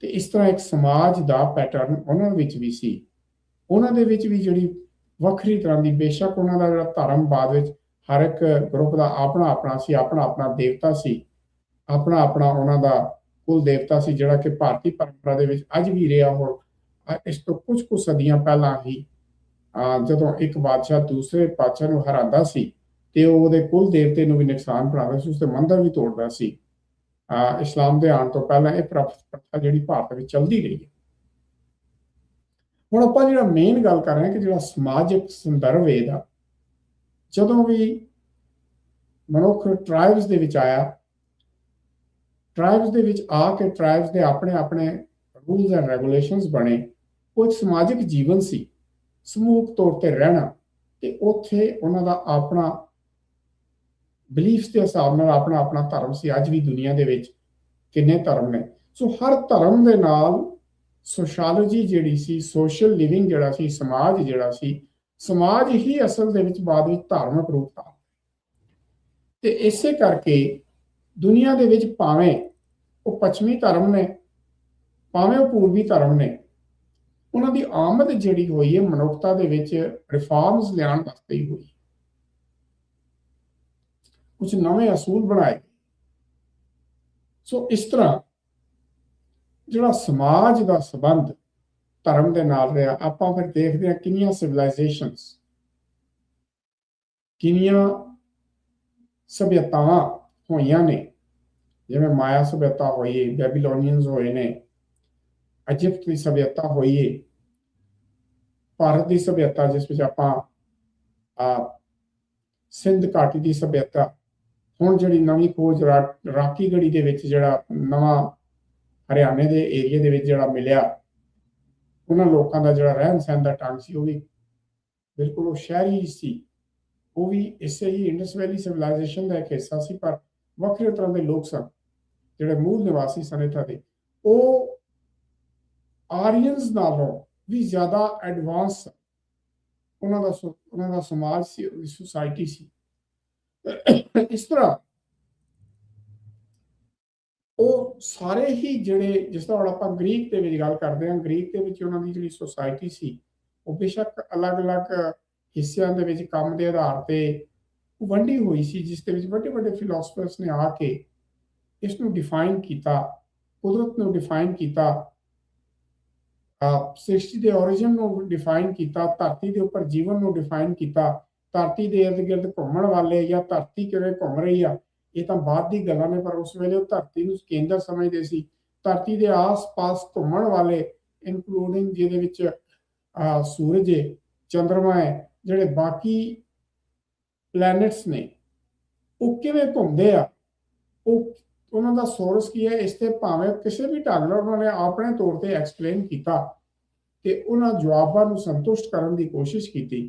ਤੇ ਇਸ ਤਰ੍ਹਾਂ ਇੱਕ ਸਮਾਜ ਦਾ ਪੈਟਰਨ ਉਹਨਾਂ ਵਿੱਚ ਵੀ ਸੀ। ਉਹਨਾਂ ਦੇ ਵਿੱਚ ਵੀ ਜਿਹੜੀ ਵੱਖਰੀ ਤਰ੍ਹਾਂ ਦੀ, ਬੇਸ਼ੱਕ ਉਹਨਾਂ ਦਾ ਜਿਹੜਾ ਧਰਮ ਬਾਦ ਵਿੱਚ ਹਰ ਇੱਕ ਗਰੁੱਪ ਦਾ ਆਪਣਾ ਆਪਣਾ ਸੀ ਆਪਣਾ ਆਪਣਾ ਦੇਵਤਾ ਸੀ। ਆਪਣਾ ਆਪਣਾ ਉਹਨਾਂ ਦਾ ਕੁਲ ਦੇਵਤਾ ਸੀ, ਜਿਹੜਾ ਕਿ ਭਾਰਤੀ ਪਰੰਪਰਾ ਦੇ ਵਿੱਚ ਅੱਜ ਵੀ ਰਿਹਾ ਹੋ ਇਸ ਤੋਂ ਕੁਝ ਕੁ ਸਦੀਆਂ ਪਹਿਲਾਂ ਹੀ ਜਦੋਂ ਇੱਕ ਬਾਦਸ਼ਾਹ ਦੂਸਰੇ ਬਾਦਸ਼ਾਹ ਨੂੰ ਹਰਾਉਂਦਾ ਸੀ ਤੇ ਉਹ ਉਹਦੇ ਕੁਲ ਦੇਵਤੇ ਨੂੰ ਵੀ ਨੁਕਸਾਨ ਪਹੁੰਚਾਉਂਦਾ ਸੀ, ਉਸਦੇ ਮੰਦਰ ਵੀ ਤੋੜਦਾ ਸੀ। ਆ ਇਸਲਾਮ ਦੇ ਆਉਣ ਤੋਂ ਪਹਿਲਾਂ ਇਹ ਪ੍ਰਥਾ ਜਿਹੜੀ ਭਾਰਤ ਵਿੱਚ ਚੱਲਦੀ ਰਹੀ ਹੈ। ਹੁਣ ਆਪਾਂ ਜਿਹੜਾ ਮੇਨ ਗੱਲ ਕਰ ਰਹੇ ਹਾਂ ਕਿ ਜਿਹੜਾ ਸਮਾਜਿਕ ਸੰਦਰਭ ਇਹਦਾ, ਜਦੋਂ ਵੀ ਮਨੁੱਖ ਟ੍ਰਾਈਬਸ ਦੇ ਵਿੱਚ ਆਇਆ ਟ੍ਰਾਈਬਸ ਦੇ ਵਿੱਚ ਆ ਕੇ ਟ੍ਰਾਈਬਸ ਦੇ ਆਪਣੇ ਆਪਣੇ ਰੂਲਸ ਐਂਡ ਰੈਗੂਲੇਸ਼ਨਸ ਬਣੇ, ਉਹ ਸਮਾਜਿਕ ਜੀਵਨ ਸੀ। ਸਮੂਹਕ ਤੌਰ ਤੇ ਰਹਿਣਾ ਤੇ ਉੱਥੇ ਉਹਨਾਂ ਦਾ ਆਪਣਾ ਬਲੀਫਸ ਦੇ ਹਿਸਾਬ ਨਾਲ ਆਪਣਾ ਆਪਣਾ ਧਰਮ ਸੀ। ਅੱਜ ਵੀ ਦੁਨੀਆ ਦੇ ਵਿੱਚ ਕਿੰਨੇ ਧਰਮ ਨੇ। ਸੋ ਹਰ ਧਰਮ ਦੇ ਨਾਲ ਸੋਸ਼ੀਓਲੋਜੀ ਜਿਹੜੀ ਸੀ ਸੋਸ਼ਲ ਲਿਵਿੰਗ ਜਿਹੜਾ ਸੀ, ਸਮਾਜ ਜਿਹੜਾ ਸੀ, ਸਮਾਜ ਹੀ ਅਸਲ ਦੇ ਵਿੱਚ ਬਾਅਦ ਵਿੱਚ ਧਾਰਮਿਕ ਰੂਪ ਧਾਰ ਤੇ ਇਸੇ ਕਰਕੇ ਦੁਨੀਆ ਦੇ ਵਿੱਚ ਭਾਵੇਂ ਉਹ ਪੱਛਮੀ ਧਰਮ ਨੇ, ਭਾਵੇਂ ਉਹ ਪੂਰਬੀ ਧਰਮ ਨੇ ਉਹਨਾਂ ਦੀ ਆਮਦ ਜਿਹੜੀ ਹੋਈ ਹੈ, ਮਨੁੱਖਤਾ ਦੇ ਵਿੱਚ ਰਿਫਾਰਮਸ ਲਿਆਉਣ ਵਾਸਤੇ ਹੀ ਹੋਈ। ਕੁਝ ਨਵੇਂ ਅਸੂਲ ਬਣਾਏ ਸੋ ਇਸ ਤਰ੍ਹਾਂ ਜਿਹੜਾ ਸਮਾਜ ਦਾ ਸਬੰਧ ਧਰਮ ਦੇ ਨਾਲ ਰਿਹਾ, ਆਪਾਂ ਫਿਰ ਦੇਖਦੇ ਹਾਂ ਕਿੰਨੀਆਂ ਸਿਵਲਾਈਜੇਸ਼ਨਸ ਕਿੰਨੀਆਂ ਸਭਿਅਤਾਵਾਂ ਹੋਈਆਂ ਨੇ। ਜਿਵੇਂ ਮਾਇਆ ਸਭਿਅਤਾ ਹੋਈ, ਬੈਬੀਲੋਨੀਅਨਸ ਹੋਏ ਨੇ, ਇਜਿਪਟ ਦੀ ਸਭਿਅਤਾ ਹੋਈ ਭਾਰਤ ਦੀ ਸਭਿਅਤਾ, ਜਿਸ ਵਿੱਚ ਆਪਾਂ ਆ ਸਿੰਧ ਘਾਟੀ ਦੀ ਸਭਿਅਤਾ, ਹੁਣ ਜਿਹੜੀ ਨਵੀਂ ਖੋਜ ਰਾਕੀ ਗੜੀ ਦੇ ਵਿੱਚ ਜਿਹੜਾ ਨਵਾਂ ਹਰਿਆਣੇ ਦੇ ਏਰੀਆ ਦੇ ਵਿੱਚ ਜਿਹੜਾ ਮਿਲਿਆ, ਉਹਨਾਂ ਲੋਕਾਂ ਦਾ ਜਿਹੜਾ ਰਹਿਣ ਸਹਿਣ ਦਾ ਢੰਗ ਸੀ ਉਹ ਵੀ ਬਿਲਕੁਲ ਉਹ ਸ਼ਹਿਰੀ ਸੀ। ਉਹ ਵੀ ਇਸੇ ਹੀ ਇੰਡਸ ਵੈਲੀ ਸਿਵਲਾਈਜੇਸ਼ਨ ਦਾ ਇੱਕ ਹਿੱਸਾ ਸੀ, ਪਰ ਵੱਖਰੇ ਤਰ੍ਹਾਂ ਦੇ ਲੋਕ ਸਨ, ਜਿਹੜੇ ਮੂਲ ਨਿਵਾਸੀ ਸਨ ਇੱਥੇ ਦੇ। ਉਹ ਆਰੀਅਨਸ ਨਾਲੋਂ ਵੀ ਜ਼ਿਆਦਾ ਐਡਵਾਂਸ ਉਹਨਾਂ ਦਾ ਉਹਨਾਂ ਦਾ ਸਮਾਜ ਸੀ ਸੁਸਾਇਟੀ ਸੀ। ਇਸ ਤਰ੍ਹਾਂ ਉਹ ਸਾਰੇ ਹੀ ਜਿਹੜੇ, ਜਿਸ ਤਰ੍ਹਾਂ ਆਪਾਂ ਗ੍ਰੀਕ ਦੇ ਵਿੱਚ ਗੱਲ ਕਰਦੇ ਹਾਂ ਗ੍ਰੀਕ ਦੇ ਵਿੱਚ ਉਹਨਾਂ ਦੀ ਜਿਹੜੀ ਸੁਸਾਇਟੀ ਸੀ, ਉਹ ਬੇਸ਼ੱਕ ਅਲੱਗ-ਅਲੱਗ ਹਿੱਸਿਆਂ ਦੇ ਵਿੱਚ ਕੰਮ ਦੇ ਆਧਾਰ ਤੇ ਵੰਡੀ ਹੋਈ ਸੀ, ਜਿਸ ਦੇ ਵਿੱਚ ਵੱਡੇ ਵੱਡੇ ਫਿਲਾਸਫਰਸ ਨੇ ਆ ਕੇ ਇਸ ਨੂੰ ਡਿਫਾਈਨ ਕੀਤਾ, ਕੁਦਰਤ ਨੂੰ ਡਿਫਾਈਨ ਕੀਤਾ ਸ੍ਰਿਸ਼ਟੀ ਦੇ origin ਨੂੰ ਡਿਫਾਈਨ ਕੀਤਾ, ਧਰਤੀ ਦੇ ਉੱਪਰ ਜੀਵਨ ਨੂੰ ਡਿਫਾਈਨ ਕੀਤਾ, ਧਰਤੀ ਦੇ ਇਰਦ-ਗਿਰਦ ਘੁੰਮਣ ਵਾਲੇ ਜਾਂ ਧਰਤੀ ਕਿਵੇਂ ਘੁੰਮ ਰਹੀ ਆ, ਇਹ ਤਾਂ ਬਾਅਦ ਦੀ ਗੱਲਾਂ ਨੇ, ਪਰ ਉਸ ਵੇਲੇ ਉਹ ਧਰਤੀ ਨੂੰ ਕੇਂਦਰ ਸਮਝਦੇ ਸੀ। ਧਰਤੀ ਦੇ ਆਸ-ਪਾਸ ਘੁੰਮਣ ਵਾਲੇ ਇਨਕਲੂਡਿੰਗ ਜਿਹਦੇ ਵਿੱਚ ਸੂਰਜ ਹੈ ਚੰ드ਰਮਾ ਹੈ ਜਿਹੜੇ ਬਾਕੀ ਪਲੈਨਟਸ ਨੇ, ਉਹ ਕਿਵੇਂ ਘੁੰਮਦੇ ਆ, ਉਹ ਉਹਨਾਂ ਦਾ ਸੋਰਸ ਕੀ ਹੈ? ਇਸ ਤੇ ਭਾਵੇਂ ਕਿਸੇ ਵੀ ਢੰਗ ਨਾਲ ਉਹਨਾਂ ਨੇ ਆਪਣੇ ਤੌਰ ਤੇ ਐਕਸਪਲੇਨ ਕੀਤਾ ਤੇ ਉਹਨਾਂ ਜਵਾਬਾਂ ਨੂੰ ਸੰਤੁਸ਼ਟ ਕਰਨ ਦੀ ਕੋਸ਼ਿਸ਼ ਕੀਤੀ।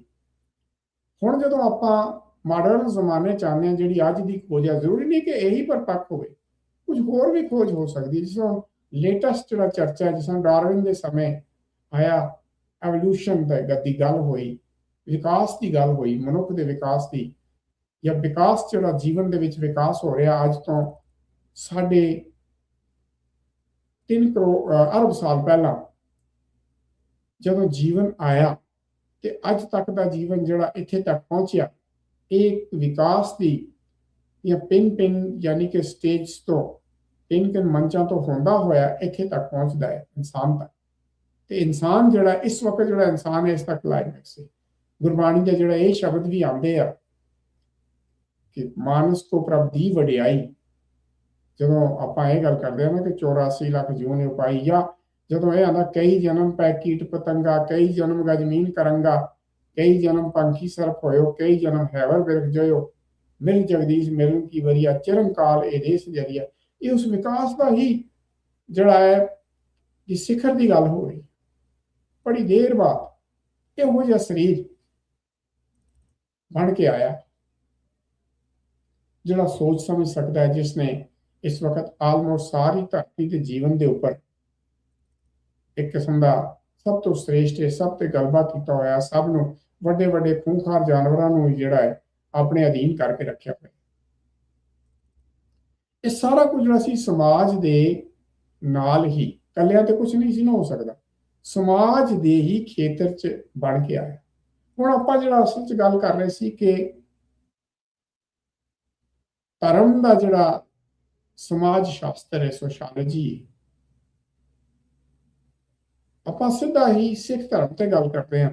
ਹੁਣ ਜਦੋਂ ਆਪਾਂ ਮਾਡਰਨ ਜ਼ਮਾਨੇ ਚ ਆਉਂਦੇ ਜਿਹੜੀ ਅੱਜ ਦੀ ਖੋਜ ਹੈ ਜ਼ਰੂਰੀ ਨਹੀਂ ਕਿ ਇਹੀ ਪਰਪੱਕ ਹੋਵੇ, ਕੁਝ ਹੋਰ ਵੀ ਖੋਜ ਹੋ ਸਕਦੀ ਜਿਸ ਤਰ੍ਹਾਂ ਲੇਟੈਸਟ ਜਿਹੜਾ ਚਰਚਾ ਹੈ, ਜਿਸ ਤਰ੍ਹਾਂ ਡਾਰਵਿਨ ਦੇ ਸਮੇਂ ਆਇਆ ਐਵੋਲੂਸ਼ਨ ਦਾ ਗੱਦੀ ਗੱਲ ਹੋਈ, ਵਿਕਾਸ ਦੀ ਗੱਲ ਹੋਈ, ਮਨੁੱਖ ਦੇ ਵਿਕਾਸ ਦੀ ਜਾਂ ਵਿਕਾਸ ਜਿਹੜਾ ਜੀਵਨ ਦੇ ਵਿੱਚ ਵਿਕਾਸ ਹੋ ਰਿਹਾ, ਅੱਜ ਤੋਂ ਸਾਡੇ 3 ਕਰੋੜ ਅਰਬ ਸਾਲ ਪਹਿਲਾਂ ਜਦੋਂ ਜੀਵਨ ਆਇਆ ਤੇ ਅੱਜ ਤੱਕ ਦਾ ਜੀਵਨ ਜਿਹੜਾ ਇੱਥੇ ਤੱਕ ਪਹੁੰਚਿਆ, ਇਹ ਵਿਕਾਸ ਦੀ ਜਾਂ ਪਿੰਨ ਪਿੰਨ ਯਾਨੀ ਕਿ ਸਟੇਜ ਤੋਂ ਪਿੰਨ ਪਿੰਨ ਮੰਚਾਂ ਤੋਂ ਹੁੰਦਾ ਹੋਇਆ ਇੱਥੇ ਤੱਕ ਪਹੁੰਚਦਾ ਹੈ, ਇਨਸਾਨ ਤੱਕ। ਤੇ ਇਨਸਾਨ ਜਿਹੜਾ ਇਸ ਵਕਤ ਜਿਹੜਾ ਇਨਸਾਨ ਹੈ, ਇਸ ਤੱਕ ਕਲਾਈਮੈਕਸ ਹੈ। ਗੁਰਬਾਣੀ ਦਾ ਜਿਹੜਾ ਇਹ ਸ਼ਬਦ ਵੀ ਆਉਂਦੇ ਆ ਕਿ ਮਾਨਸ ਕੋ ਪ੍ਰਭ ਦੀ ਵਡਿਆਈ ਜਦੋਂ ਆਪਾਂ ਇਹ ਗੱਲ ਕਰਦੇ ਆ ਨਾ ਕਿ 84 ਲੱਖ ਜੂਨ ਉਪਾਈ ਜਾਂ ਜਦੋਂ ਇਹ ਆਂਦਾ ਕਈ ਜਨਮ ਪੈ ਕੀਟ ਪਤੰਗਾ, ਕਈ ਜਨਮ ਗਜਮੀਨ ਕਰੰਗਾ, ਕਈ ਜਨਮ ਪੰਖੀ ਸਰਪ ਹੋਇਓ, ਕਈ ਜਨਮ ਹੈਵਰ ਬਿਰਖ ਜੋਇਓ, ਮਿਲ ਜਗਦੀਸ਼ ਮਿਲਨ ਕੀ ਵਰੀਆ ਚਰਨ ਇਹ ਦੇਸ ਜਰੀਆ ਇਹ ਉਸ ਵਿਕਾਸ ਦਾ ਹੀ ਜਿਹੜਾ ਹੈ ਦੀ ਸਿਖਰ ਦੀ ਗੱਲ ਹੋ ਰਹੀ। ਬੜੀ ਦੇਰ ਬਾਅਦ ਇਹੋ ਜਿਹਾ ਸਰੀਰ ਬਣ ਕੇ ਆਇਆ, ਜਿਹੜਾ ਸੋਚ ਸਮਝ ਸਕਦਾ ਹੈ, ਜਿਸ ਨੇ ਇਸ ਵਕਤ ਆਲਮੋਸਟ ਸਾਰੀ ਧਰਤੀ ਦੇ ਜੀਵਨ ਦੇ ਉੱਪਰ ਇੱਕ ਕਿਸਮ ਦਾ ਸਭ ਤੋਂ ਸ੍ਰੇਸ਼ਟ ਹੈ ਸਭ ਤੇ ਗਲਬਾ ਕੀਤਾ ਹੋਇਆ, ਸਭ ਨੂੰ ਵੱਡੇ ਵੱਡੇ ਖੂੰਖਾਰ ਜਾਨਵਰਾਂ ਨੂੰ ਜਿਹੜਾ ਹੈ ਆਪਣੇ ਅਧੀਨ ਕਰਕੇ ਰੱਖਿਆ ਹੋਇਆ। ਇਹ ਸਾਰਾ ਕੁਝ ਜਿਹੜਾ ਸੀ ਸਮਾਜ ਦੇ ਨਾਲ ਹੀ ਕੱਲਿਆਂ ਤੇ ਕੁਝ ਨਹੀਂ ਸੀ, ਨਾ ਹੋ ਸਕਦਾ। ਸਮਾਜ ਦੇ ਹੀ ਖੇਤਰ 'ਚ ਬਣ ਕੇ ਆਇਆ। ਹੁਣ ਆਪਾਂ ਜਿਹੜਾ ਅਸਲ 'ਚ ਗੱਲ ਕਰ ਰਹੇ ਸੀ ਕਿ ਧਰਮ ਦਾ ਜਿਹੜਾ ਸਮਾਜ ਸ਼ਾਸਤਰ ਹੈ ਸੋਸ਼ੀਓਲੋਜੀ ਆਪਾਂ ਸਿੱਧਾ ਹੀ ਸਿੱਖ ਧਰਮ ਤੇ ਗੱਲ ਕਰਦੇ ਹਾਂ।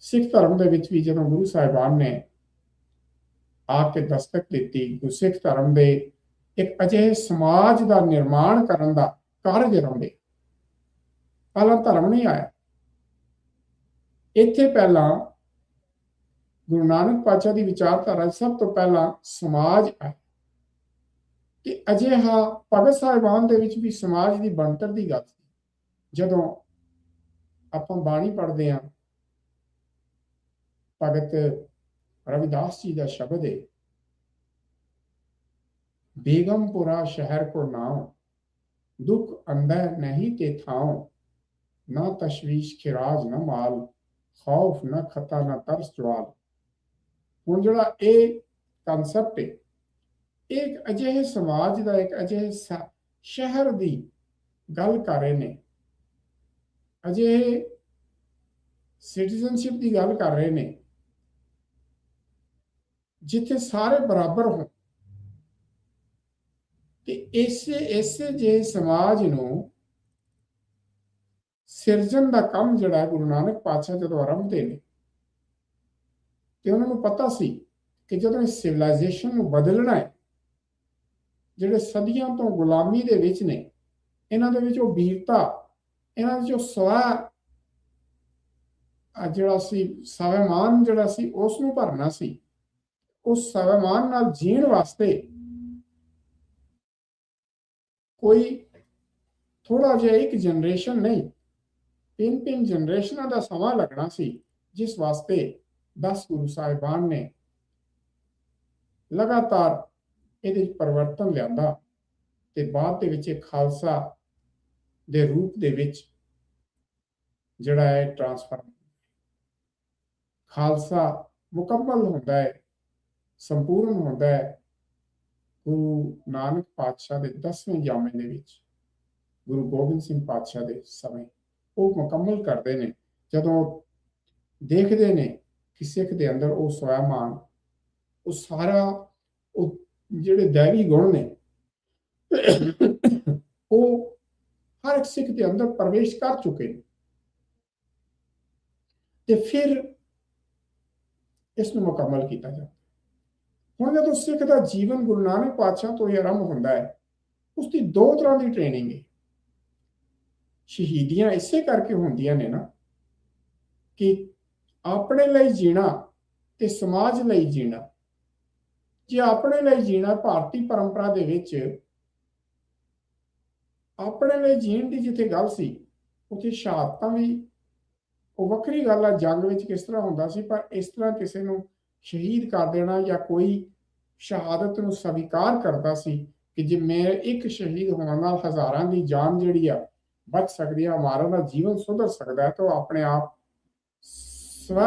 ਸਿੱਖ ਧਰਮ ਦੇ ਵਿੱਚ ਵੀ ਜਦੋਂ ਗੁਰੂ ਸਾਹਿਬਾਨ ਨੇ ਆ ਕੇ ਦਸਤਕ ਦਿੱਤੀ ਗੁਰਸਿੱਖ ਧਰਮ ਦੇ ਇੱਕ ਅਜਿਹੇ ਸਮਾਜ ਦਾ ਨਿਰਮਾਣ ਕਰਨ ਦਾ ਕਾਰਜ ਰੰਭੇ। ਪਹਿਲਾਂ ਧਰਮ ਨਹੀਂ ਆਇਆ। ਇੱਥੇ ਪਹਿਲਾਂ ਗੁਰੂ ਨਾਨਕ ਪਾਤਸ਼ਾਹ ਦੀ ਵਿਚਾਰਧਾਰਾ ਸਭ ਤੋਂ ਪਹਿਲਾਂ ਸਮਾਜ ਆਇਆ। ਕਿ ਅਜਿਹਾ ਭਗਤ ਸਾਹਿਬਾਨ ਦੇ ਵਿੱਚ ਵੀ ਸਮਾਜ ਦੀ ਬਣਤਰ ਦੀ ਗੱਲ ਸੀ। ਜਦੋਂ ਆਪਾਂ ਬਾਣੀ ਪੜ੍ਹਦੇ ਹਾਂ, ਭਗਤ ਰਵਿਦਾਸ ਜੀ ਦਾ ਸ਼ਬਦ ਹੈ ਬੇਗਮਪੁਰਾ ਸ਼ਹਿਰ ਕੋ ਨਾਮ ਦੁੱਖ ਅੰਦਰ ਨਹੀਂ ਤੇ ਥਾਉ, ਨਾ ਤਸ਼ਵੀਸ਼ ਖਿਰਾਜ ਨਾ ਮਾਲ, ਖੌਫ ਨਾ ਖਤਾ ਨਾ ਤਰਸ ਜਵਾਲ। ਹੁਣ ਜਿਹੜਾ ਇਹ ਕਨਸੈਪਟ ਹੈ ਇੱਕ ਅਜਿਹੇ ਸਮਾਜ ਦਾ ਇੱਕ ਅਜਿਹੇ ਸ਼ਹਿਰ ਦੀ ਗੱਲ ਕਰ ਰਹੇ ਨੇ। ਅਜਿਹੇ ਸਿਟੀਜ਼ਨਸ਼ਿਪ ਦੀ ਗੱਲ ਕਰ ਰਹੇ ਨੇ। ਜਿੱਥੇ ਸਾਰੇ ਬਰਾਬਰ ਹੋਣ। ਤੇ ਇਸੇ ਇਸੇ ਜੇ ਸਮਾਜ ਨੂੰ ਸਿਰਜਣ ਦਾ ਕੰਮ ਜਿਹੜਾ ਗੁਰੂ ਨਾਨਕ ਪਾਤਸ਼ਾਹ ਜਦੋਂ ਆਰੰਭਦੇ ਨੇ, ਤੇ ਉਹਨਾਂ ਨੂੰ ਪਤਾ ਸੀ ਕਿ ਜਦੋਂ ਇਸ ਸਿਵਲਾਈਜੇਸ਼ਨ ਨੂੰ ਬਦਲਣਾ ਹੈ ਜਿਹੜੇ ਸਦੀਆਂ ਤੋਂ ਗੁਲਾਮੀ ਦੇ ਵਿੱਚ ਨੇ, ਇਹਨਾਂ ਦੇ ਵਿੱਚ ਉਹ ਵੀਰਤਾ ਇਹਨਾਂ ਵਿੱਚ ਉਹ ਸਵਾ ਜਿਹੜਾ ਸੀ, ਸਵੈਮਾਨ ਜਿਹੜਾ ਸੀ ਉਸ ਨੂੰ ਭਰਨਾ ਸੀ। ਉਸ ਸਵੈਮਾਨ ਨਾਲ ਜੀਣ ਵਾਸਤੇ ਕੋਈ ਥੋੜਾ ਜਿਹਾ ਇੱਕ ਜਨਰੇਸ਼ਨ ਨਹੀਂ ਤਿੰਨ ਤਿੰਨ ਜਨਰੇਸ਼ਨਾਂ ਦਾ ਸਮਾਂ ਲੱਗਣਾ ਸੀ, ਜਿਸ ਵਾਸਤੇ 10 ਗੁਰੂ ਸਾਹਿਬਾਨ ਨੇ ਲਗਾਤਾਰ ਇਹਦੇ ਵਿੱਚ ਪਰਿਵਰਤਨ ਲਿਆਂਦਾ ਤੇ ਬਾਅਦ ਦੇ ਵਿੱਚ ਇਹ ਖਾਲਸਾ ਦੇ ਰੂਪ ਦੇ ਵਿੱਚ ਜਿਹੜਾ ਹੈ ਟਰਾਂਸਫਾਰਮ ਖਾਲਸਾ ਮੁਕੰਮਲ ਹੁੰਦਾ ਹੈ, ਸੰਪੂਰਨ ਹੁੰਦਾ ਹੈ ਗੁਰੂ ਨਾਨਕ ਪਾਤਸ਼ਾਹ ਦੇ 10ਵੇਂ ਜਾਮੇ ਦੇ ਵਿੱਚ, ਗੁਰੂ ਗੋਬਿੰਦ ਸਿੰਘ ਪਾਤਸ਼ਾਹ ਦੇ ਸਮੇਂ। ਉਹ ਮੁਕੰਮਲ ਕਰਦੇ ਨੇ, ਜਦੋਂ ਦੇਖਦੇ ਨੇ ਕਿ ਸਿੱਖ ਦੇ ਅੰਦਰ ਉਹ ਸਵੈਮਾਨ, ਉਹ ਸਾਰਾ, ਉਹ ਜਿਹੜੇ दैवी ਗੁਣ ਨੇ, ਉਹ ਹਰ ਇੱਕ ਸਿੱਖ ਦੇ ਅੰਦਰ ਪ੍ਰਵੇਸ਼ ਕਰ ਚੁੱਕੇ ਨੇ। ਤੇ ਫਿਰ ਇਸ ਨੂੰ ਮੁਕੰਮਲ ਕੀਤਾ ਜਾਂਦਾ ਹੁਣ ਜਦੋਂ ਸਿੱਖ ਦਾ ਜੀਵਨ ਗੁਰੂ ਨਾਨਕ ਪਾਤਸ਼ਾਹ ਤੋਂ ਹੀ ਆਰੰਭ ਹੁੰਦਾ ਹੈ ਉਸ ਦੀ ਦੋ ਤਰ੍ਹਾਂ ਦੀ ਟ੍ਰੇਨਿੰਗ ਹੈ। ਸ਼ਹੀਦੀਆਂ ਇਸੇ ਕਰਕੇ ਹੁੰਦੀਆਂ ਨੇ ਨਾ ਕਿ ਆਪਣੇ ਲਈ ਜੀਣਾ ਤੇ ਸਮਾਜ ਲਈ ਜੀਣਾ ਜੇ ਆਪਣੇ ਲਈ ਜੀਣਾ ਭਾਰਤੀ ਪਰੰਪਰਾ ਦੇ ਵਿੱਚ ਆਪਣੇ ਲਈ ਜੀਣ ਦੀ ਜਿੱਥੇ ਗੱਲ ਸੀ, ਉੱਥੇ ਸ਼ਹਾਦਤਾਂ ਵੀ, ਉਹ ਵੱਖਰੀ ਗੱਲ ਆ, ਜੰਗ ਵਿੱਚ ਕਿਸ ਤਰ੍ਹਾਂ ਹੁੰਦਾ ਸੀ, ਪਰ ਇਸ ਤਰ੍ਹਾਂ ਕਿਸੇ ਨੂੰ ਸ਼ਹੀਦ ਕਰ ਦੇਣਾ ਜਾਂ ਕੋਈ ਸ਼ਹਾਦਤ ਨੂੰ ਸਵੀਕਾਰ ਕਰਦਾ ਸੀ ਕਿ ਜੇ ਮੇਰੇ ਇੱਕ ਸ਼ਹੀਦ ਹੋਣ ਨਾਲ ਹਜ਼ਾਰਾਂ ਦੀ ਜਾਨ ਜਿਹੜੀ ਆ ਬਚ ਸਕਦੀ ਆ ਹਮਾਰਾ ਦਾ ਜੀਵਨ ਸੁਧਰ ਸਕਦਾ ਹੈ, ਤਾਂ ਉਹ ਆਪਣੇ ਆਪ ਸਵ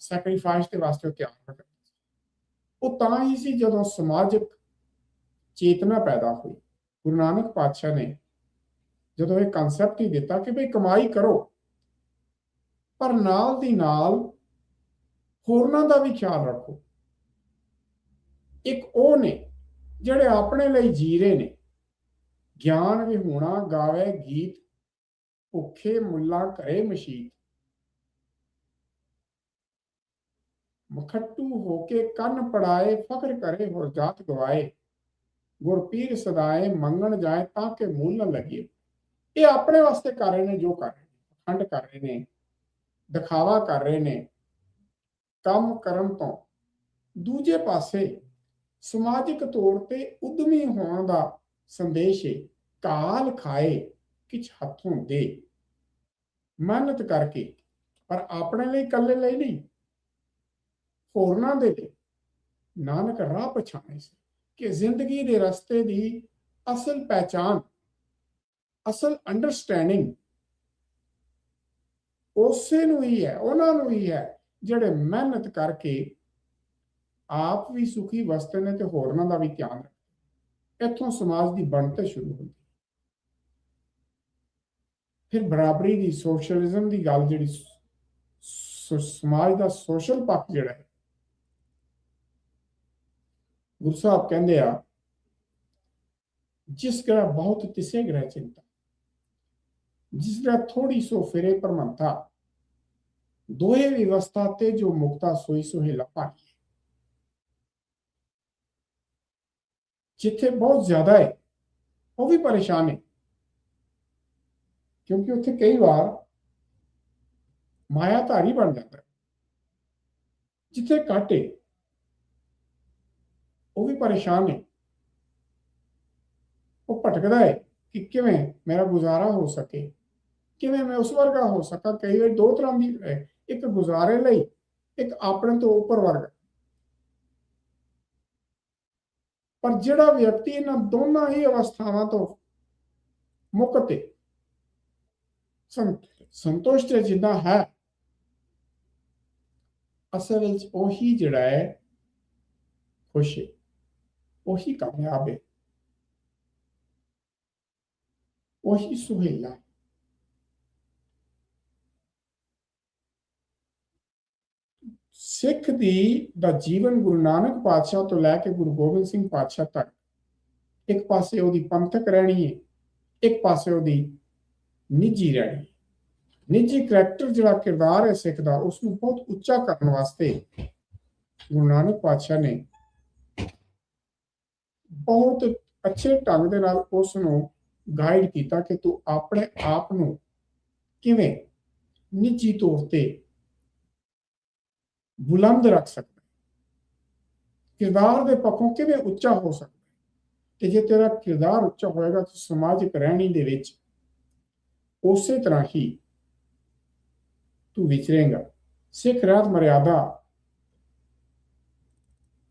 ਸੈਕਰੀਫਾਈਸ ਦੇ ਵਾਸਤੇ ਉਹ ਤਿਆਰ ਹੋ ਉਹ ਤਾਂ ਹੀ ਸੀ ਜਦੋਂ ਸਮਾਜਿਕ ਚੇਤਨਾ ਪੈਦਾ ਹੋਈ। ਗੁਰੂ ਨਾਨਕ ਪਾਤਸ਼ਾਹ ਨੇ ਜਦੋਂ ਇਹ ਕਨਸੈਪਟ ਹੀ ਦਿੱਤਾ ਕਿ ਭਈ ਕਮਾਈ ਕਰੋ, ਪਰ ਨਾਲ ਦੀ ਨਾਲ ਹੋਰਨਾਂ ਦਾ ਵੀ ਖਿਆਲ ਰੱਖੋ। ਇੱਕ ਉਹ ਨੇ ਜਿਹੜੇ ਆਪਣੇ ਲਈ ਜੀ ਰਹੇ ਨੇ। ਗਿਆਨ ਵਿਹੂਣਾ ਗਾਵੇ ਗੀਤ, ਭੁੱਖੇ ਮੁੱਲਾ ਘਰੇ ਮਸ਼ੀਤ। ਮਖੱਟੂ ਹੋ ਕੇ ਕੰਨ ਪੜਾਏ, ਫਖਰ ਕਰੇ, ਹੋਰ ਜਾਤ ਗਵਾਏ। ਗੁਰਪੀਰ ਸਦਾਏ, ਮੰਗਣ ਜਾਏ ਤਾਂ ਕਿ ਮੂਲ ਨਾ ਲੱਗੇ। ਇਹ ਆਪਣੇ ਵਾਸਤੇ ਕਰ ਰਹੇ ਨੇ, ਜੋ ਕਰ ਰਹੇ ਨੇ। ਖੰਡ ਕਰ ਰਹੇ ਨੇ, ਦਿਖਾਵਾ ਕਰ ਰਹੇ ਨੇ, ਕੰਮ ਕਰਨ ਤੋਂ। ਦੂਜੇ ਪਾਸੇ ਸਮਾਜਿਕ ਤੌਰ ਤੇ ਉਦਮੀ ਹੋਣ ਦਾ ਸੰਦੇਸ਼ ਹੈ ਕਾਲ ਖਾਏ, ਕਿਛ ਹੱਥੋਂ ਦੇ। ਮਿਹਨਤ ਕਰਕੇ, ਪਰ ਆਪਣੇ ਲਈ ਇਕੱਲੇ ਲਈ ਨਹੀਂ। ਹੋਰਨਾਂ ਦੇ ਲਈ। ਨਾਨਕ ਰਾਹ ਪਛਾਣੇ ਸੀ ਕਿ ਜ਼ਿੰਦਗੀ ਦੇ ਰਸਤੇ ਦੀ ਅਸਲ ਪਹਿਚਾਨ ਅਸਲ ਅੰਡਰਸਟੈਂਡਿੰਗ ਉਸੇ ਨੂੰ ਹੀ ਹੈ, ਉਹਨਾਂ ਨੂੰ ਹੀ ਹੈ ਜਿਹੜੇ ਮਿਹਨਤ ਕਰਕੇ ਆਪ ਵੀ ਸੁਖੀ ਵਸਦੇ ਨੇ ਤੇ ਹੋਰਨਾਂ ਦਾ ਵੀ ਧਿਆਨ ਰੱਖਦੇ ਇੱਥੋਂ ਸਮਾਜ ਦੀ ਬਣਤਰ ਸ਼ੁਰੂ ਹੁੰਦੀ। ਫਿਰ ਬਰਾਬਰੀ ਦੀ ਸੋਸ਼ਲਿਜ਼ਮ ਦੀ ਗੱਲ ਜਿਹੜੀ ਸਮਾਜ ਦਾ ਸੋਸ਼ਲ ਪੱਖ ਜਿਹੜਾ ਹੈ ਗੁਰੂ ਸਾਹਿਬ ਕਹਿੰਦੇ ਆ ਜਿਸ ਗ੍ਰਹਿ ਬਹੁਤ ਤਿਸੇ ਗ੍ਰਹਿ ਚਿੰਤਾ ਜਿਸ ਗ੍ਰਹਿ ਥੋੜੀ ਸੋ ਫਿਰੇ ਪਰਮੰਤਾ ਦੋਏ ਵਿਵਸਥਾ ਤੇ ਜੋ ਮੁਕਤਾ ਸੋਈ ਸੁਹੇਲਾ ਪਾਈ ਜਿੱਥੇ ਬਹੁਤ ਜ਼ਿਆਦਾ ਹੈ ਉਹ ਵੀ ਪਰੇਸ਼ਾਨ ਹੈ ਕਿਉਂਕਿ ਉੱਥੇ ਕਈ ਵਾਰ ਮਾਇਆ ਧਾਰੀ ਬਣ ਜਾਂਦਾ ਹੈ ਜਿੱਥੇ ਘੱਟ ਹੈ ਉਹ ਵੀ ਪਰੇਸ਼ਾਨ ਹੈ ਉਹ ਭਟਕਦਾ ਹੈ ਕਿ ਕਿਵੇਂ ਮੇਰਾ ਗੁਜ਼ਾਰਾ ਹੋ ਸਕੇ। ਕਿਵੇਂ ਮੈਂ ਉਸ ਵਰਗਾ ਹੋ ਸਕਾਂ? ਕਈ ਵਾਰ ਦੋ ਤਰ੍ਹਾਂ ਦੀ ਇੱਕ ਗੁਜ਼ਾਰੇ ਲਈ, ਇੱਕ ਆਪਣੇ ਤੋਂ ਉੱਪਰ ਵਰਗਾ। ਪਰ ਜਿਹੜਾ ਵਿਅਕਤੀ ਇਹਨਾਂ ਦੋਨਾਂ ਹੀ ਅਵਸਥਾਵਾਂ ਤੋਂ ਮੁਕਤ ਹੈ ਸੰਤ ਸੰਤੁਸ਼ਟ ਹੈ ਜਿੱਦਾਂ ਹੈ, ਅਸਲ ਵਿੱਚ ਉਹੀ ਜਿਹੜਾ ਹੈ, ਖੁਸ਼ ਹੈ। ਉਹੀ ਕਾਮਯਾਬ ਹੈ ਉਹੀ ਸੁਹੇਲਾ ਸਿੱਖ ਦੀ ਦਾ ਜੀਵਨ ਗੁਰੂ ਨਾਨਕ ਪਾਤਸ਼ਾਹ ਤੋਂ ਲੈ ਕੇ ਗੁਰੂ ਗੋਬਿੰਦ ਸਿੰਘ ਪਾਤਸ਼ਾਹ ਤੱਕ ਇੱਕ ਪਾਸੇ ਉਹਦੀ ਪੰਥਕ ਰਹਿਣੀ ਹੈ ਇੱਕ ਪਾਸੇ ਉਹਦੀ ਨਿੱਜੀ ਰਹਿਣੀ ਨਿੱਜੀ ਕਰੈਕਟਰ ਜਿਹੜਾ ਕਿਰਦਾਰ ਹੈ ਸਿੱਖ ਦਾ ਉਸ ਨੂੰ ਬਹੁਤ ਉੱਚਾ ਕਰਨ ਵਾਸਤੇ ਗੁਰੂ ਨਾਨਕ ਪਾਤਸ਼ਾਹ ਨੇ ਬਹੁਤ ਅੱਛੇ ਢੰਗ ਦੇ ਨਾਲ ਉਸ ਨੂੰ ਗਾਈਡ ਕੀਤਾ ਕਿ ਤੂੰ ਆਪਣੇ ਆਪ ਨੂੰ ਕਿਵੇਂ ਨਿੱਜੀ ਤੌਰ ਤੇ ਬੁਲੰਦ ਰੱਖ ਸਕਦਾ ਕਿਰਦਾਰ ਦੇ ਪੱਖੋਂ ਕਿਵੇਂ ਉੱਚਾ ਹੋ ਸਕਦਾ ਤੇ ਜੇ ਤੇਰਾ ਕਿਰਦਾਰ ਉੱਚਾ ਹੋਏਗਾ ਤਾਂ ਸਮਾਜਿਕ ਰਹਿਣੀ ਦੇ ਵਿੱਚ ਉਸੇ ਤਰ੍ਹਾਂ ਹੀ ਤੂੰ ਵਿਚਰੇਂਗਾ। ਸਿੱਖ ਰਾਤ ਮਰਿਆਦਾ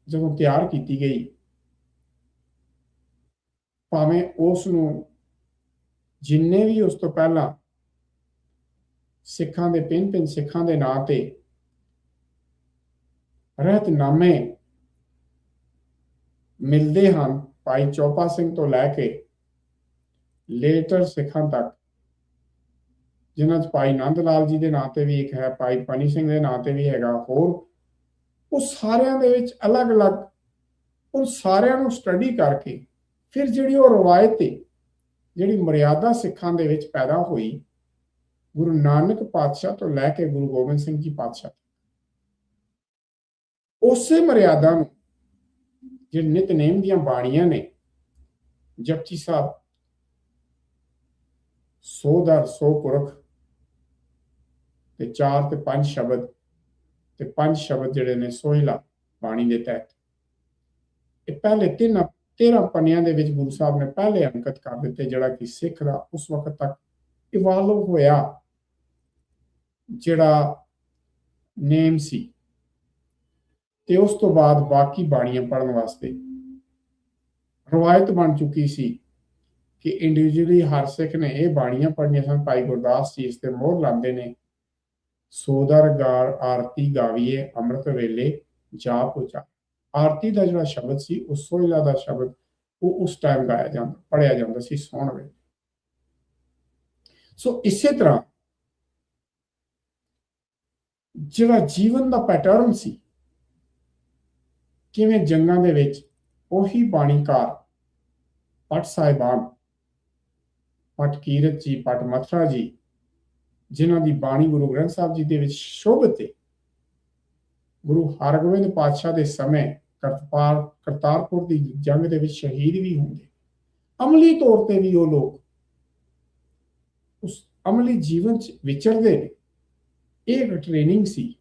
ਜਦੋਂ ਤਿਆਰ ਕੀਤੀ ਗਈ ਭਾਵੇਂ ਉਸ ਨੂੰ ਜਿੰਨੇ ਵੀ ਉਸ ਤੋਂ ਪਹਿਲਾਂ ਸਿੱਖਾਂ ਦੇ ਪਿੰਨ ਪਿੰਨ ਸਿੱਖਾਂ ਦੇ ਨਾਂ ਤੇ ਰਹਿਤਨਾਮੇ ਮਿਲਦੇ ਹਨ, ਭਾਈ ਚੋਪਾ ਸਿੰਘ ਤੋਂ ਲੈ ਕੇ ਲੇਟਰ ਸਿੱਖਾਂ ਤੱਕ, ਜਿਨ੍ਹਾਂ 'ਚ ਭਾਈ ਨੰਦ ਲਾਲ ਜੀ ਦੇ ਨਾਂ ਤੇ ਵੀ ਇੱਕ ਹੈ, ਭਾਈ ਪਨੀ ਸਿੰਘ ਦੇ ਨਾਂ ਤੇ ਵੀ ਹੈਗਾ ਹੋਰ, ਉਹ ਸਾਰਿਆਂ ਦੇ ਵਿੱਚ ਅਲੱਗ-ਅਲੱਗ, ਉਹ ਸਾਰਿਆਂ ਨੂੰ ਸਟੱਡੀ ਕਰਕੇ ਫਿਰ ਜਿਹੜੀ ਉਹ ਰਵਾਇਤੀ ਜਿਹੜੀ ਮਰਿਆਦਾ ਸਿੱਖਾਂ ਦੇ ਵਿੱਚ ਪੈਦਾ ਹੋਈ, ਗੁਰੂ ਨਾਨਕ ਪਾਤਸ਼ਾਹ ਤੋਂ ਲੈ ਕੇ ਗੁਰੂ ਗੋਬਿੰਦ ਸਿੰਘ ਜੀ ਪਾਤਸ਼ਾਹ ਉਸੇ ਮਰਿਆਦਾ ਨੂੰ ਜਿਹੜੇ ਨਿਤਨੇਮ ਦੀਆਂ ਬਾਣੀਆਂ ਨੇ, ਜਪਜੀ ਸਾਹਿਬ, ਸੌ ਦਰ ਸੌ ਪੁਰਖ, ਤੇ ਚਾਰ ਤੇ ਪੰਜ ਸ਼ਬਦ, ਤੇ ਪੰਜ ਸ਼ਬਦ ਜਿਹੜੇ ਨੇ ਸੋਹਿਲਾ ਬਾਣੀ ਦੇ ਤਹਿਤ। ਇਹ ਪਹਿਲੇ ਤਿੰਨ 13 ਪੰਨਿਆਂ ਦੇ ਵਿੱਚ ਗੁਰੂ ਸਾਹਿਬ ਨੇ ਪਹਿਲੇ ਅੰਕਤ ਕਰ ਦਿੱਤੇ, ਜਿਹੜਾ ਕਿ ਸਿੱਖ ਦਾ ਉਸ ਵਕਤ ਤੱਕ ਇਵਾਲਵ ਹੋਇਆ, ਜਿਹੜਾ ਨੇਮ ਸੀ। ਤੇ ਉਸ ਤੋਂ ਬਾਅਦ ਬਾਕੀ ਬਾਣੀਆਂ ਪੜਨ ਵਾਸਤੇ ਰਵਾਇਤ ਬਣ ਚੁੱਕੀ ਸੀ ਕਿ ਇੰਡੀਵਿਜੂਅਲੀ ਹਰ ਸਿੱਖ ਨੇ ਇਹ ਬਾਣੀਆਂ ਪੜ੍ਹਨੀਆਂ ਸਨ। ਭਾਈ ਗੁਰਦਾਸ ਜੀ ਇਸ ਤੇ ਮੋਹਰ ਲਾਉਂਦੇ ਨੇ, ਸੋਦਰ ਗਾਰ ਆਰਤੀ ਗਾਵੀਏ, ਅੰਮ੍ਰਿਤ ਵੇਲੇ ਜਾਪ ਉਚਾ ਆਰਤੀ ਦਾ ਜਿਹੜਾ ਸ਼ਬਦ ਸੀ, ਉਹ ਸੋਹਿਲਾ ਦਾ ਸ਼ਬਦ, ਉਹ ਉਸ ਟਾਈਮ ਗਾਇਆ ਜਾਂਦਾ ਪੜਿਆ ਜਾਂਦਾ ਸੀ ਸੌਣ ਵੇਲੇ। ਸੋ ਇਸੇ ਤਰ੍ਹਾਂ ਜਿਹੜਾ ਜੀਵਨ ਦਾ ਪੈਟਰਨ ਸੀ, ਕਿਵੇਂ ਜੰਗਾਂ ਦੇ ਵਿੱਚ ਉਹੀ ਬਾਣੀਕਾਰ, ਪਟ ਸਾਹਿਬਾਨ, ਪਟ ਕੀਰਤ ਜੀ, ਪਟ ਮਥਰਾ ਜੀ, ਜਿਨ੍ਹਾਂ ਦੀ ਬਾਣੀ ਗੁਰੂ ਗ੍ਰੰਥ ਸਾਹਿਬ ਜੀ ਦੇ ਵਿੱਚ ਸ਼ੋਭਤ ਹੈ ਗੁਰੂ ਹਰਗੋਬਿੰਦ ਪਾਤਸ਼ਾਹ ਦੇ ਸਮੇਂ ਕਰਤਾਰ, ਕਰਤਾਰਪੁਰ ਦੀ ਜੰਗ ਦੇ ਵਿੱਚ ਸ਼ਹੀਦ ਵੀ ਹੁੰਦੇ। ਅਮਲੀ ਤੌਰ ਤੇ ਵੀ ਉਹ ਲੋਕ ਉਸ ਅਮਲੀ ਜੀਵਨ ਚ ਵਿਚਰਦੇ ਨੇ। ਇਹ ਇੱਕ ਟ੍ਰੇਨਿੰਗ ਸੀ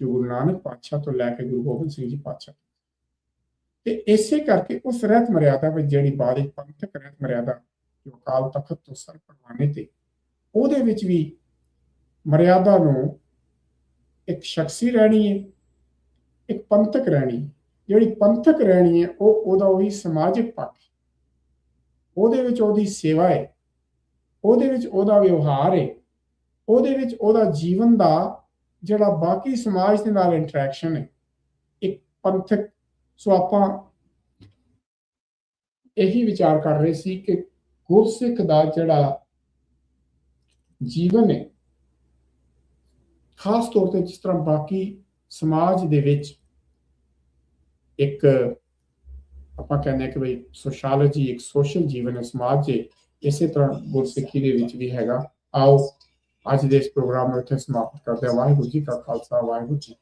ਜੋ ਗੁਰੂ ਨਾਨਕ ਪਾਤਸ਼ਾਹ ਤੋਂ ਲੈ ਕੇ ਗੁਰੂ ਗੋਬਿੰਦ ਸਿੰਘ ਜੀ ਪਾਤਸ਼ਾਹ ਤੇ ਇਸੇ ਕਰਕੇ ਉਸ ਰਹਿਤ ਮਰਿਆਦਾ ਵਿੱਚ ਜਿਹੜੀ ਬਾਅਦ ਵਿੱਚ ਪੰਥਕ ਰਹਿਤ ਮਰਿਆਦਾ ਜੋ ਅਕਾਲ ਤਖਤ ਤੋਂ ਸਰ ਪਰਵਾਨੇ ਤੇ, ਉਹਦੇ ਵਿੱਚ ਵੀ ਮਰਿਆਦਾ ਨੂੰ ਇੱਕ ਸ਼ਖਸੀ ਰਹਿਣੀ ਹੈ ਇੱਕ ਪੰਥਕ ਰਹਿਣੀ, ਜਿਹੜੀ ਪੰਥਕ ਰਹਿਣੀ ਹੈ, ਉਹ ਉਹਦਾ ਉਹੀ ਸਮਾਜਿਕ ਪੱਖ ਉਹਦੇ ਵਿੱਚ ਉਹਦੀ ਸੇਵਾ ਹੈ, ਉਹਦੇ ਵਿੱਚ ਉਹਦਾ ਵਿਵਹਾਰ ਹੈ, ਉਹਦੇ ਵਿੱਚ ਉਹਦਾ ਜੀਵਨ ਦਾ ਜਿਹੜਾ ਬਾਕੀ ਸਮਾਜ ਦੇ ਨਾਲ ਇੰਟਰੈਕਸ਼ਨ ਹੈ, ਇੱਕ ਪੰਥਕ। ਸੋ ਆਪਾਂ ਇਹੀ ਵਿਚਾਰ ਕਰ ਰਹੇ ਸੀ ਕਿ ਗੁਰਸਿੱਖ ਦਾ ਜਿਹੜਾ ਜੀਵਨ ਹੈ, ਖਾਸ ਤੌਰ ਤੇ ਜਿਸ ਤਰ੍ਹਾਂ ਬਾਕੀ ਸਮਾਜ ਦੇ ਵਿੱਚ ਇੱਕ, ਆਪਾਂ ਕਹਿੰਦੇ ਹਾਂ ਕਿ ਬਈ ਸੋਸ਼ਾਲੋਜੀ ਇੱਕ ਸੋਸ਼ਲ ਜੀਵਨ ਹੈ। ਸਮਾਜ 'ਚ ਇਸੇ ਤਰ੍ਹਾਂ ਗੁਰਸਿੱਖੀ ਦੇ ਵਿੱਚ ਵੀ ਹੈਗਾ। ਆਓ ਅੱਜ ਦੇ ਇਸ ਪ੍ਰੋਗਰਾਮ ਨੂੰ ਇੱਥੇ ਸਮਾਪਤ ਕਰਦੇ ਹਾਂ। ਵਾਹਿਗੁਰੂ ਜੀ ਕਾ ਖਾਲਸਾ, ਵਾਹਿਗੁਰੂ ਜੀ